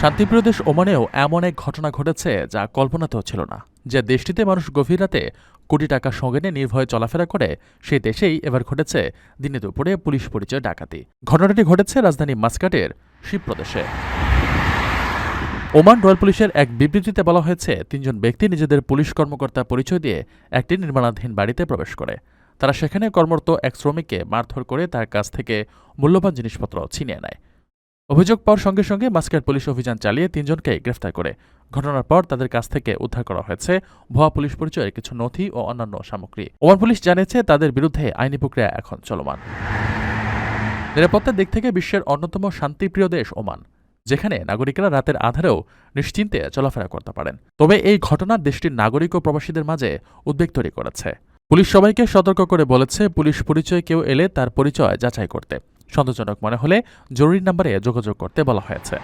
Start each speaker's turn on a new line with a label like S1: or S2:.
S1: শান্তিপ্রিয় দেশ ওমানেও এমন এক ঘটনা ঘটেছে যা কল্পনাতেও ছিল না। যে দেশটিতে মানুষ গভীর রাতে কোটি টাকা সঙ্গে নিয়ে নির্ভয়ে চলাফেরা করে সেই দেশেই এবার ঘটেছে দিনে দুপুরে পুলিশ পরিচয় ডাকাতি। ঘটনাটি ঘটেছে রাজধানী মাস্কাটের শিব প্রদেশে। ওমান রয়্যাল পুলিশের এক বিবৃতিতে বলা হয়েছে, তিনজন ব্যক্তি নিজেদের পুলিশ কর্মকর্তা পরিচয় দিয়ে একটি নির্মাণাধীন বাড়িতে প্রবেশ করে। তারা সেখানে কর্মরত এক শ্রমিককে মারধর করে তার কাছ থেকে মূল্যবান জিনিসপত্র ছিনিয়ে নেয়। অভিযোগ পাওয়ার সঙ্গে সঙ্গে মাস্কাট পুলিশ অভিযান চালিয়ে তিনজনকে গ্রেফতার করে। ঘটনার পর তাদের কাছ থেকে উদ্ধার করা হয়েছে ভুয়া পুলিশ পরিচয়ের কিছু নথি ও অন্যান্য সামগ্রী। ওমান পুলিশ জানিয়েছে তাদের বিরুদ্ধে আইনি প্রক্রিয়া এখন চলমান। নিরাপত্তার দিক থেকে বিশ্বের অন্যতম শান্তিপ্রিয় দেশ ওমান, যেখানে নাগরিকরা রাতের আধারেও নিশ্চিন্তে চলাফেরা করতে পারেন। তবে এই ঘটনা দেশটির নাগরিক ও প্রবাসীদের মাঝে উদ্বেগ তৈরি করেছে। পুলিশ সবাইকে সতর্ক করে বলেছে, পুলিশ পরিচয় কেউ এলে তার পরিচয় যাচাই করতে। সন্দেহজনক মনে হলে জরুরি নাম্বারে যোগাযোগ করতে বলা হয়েছে।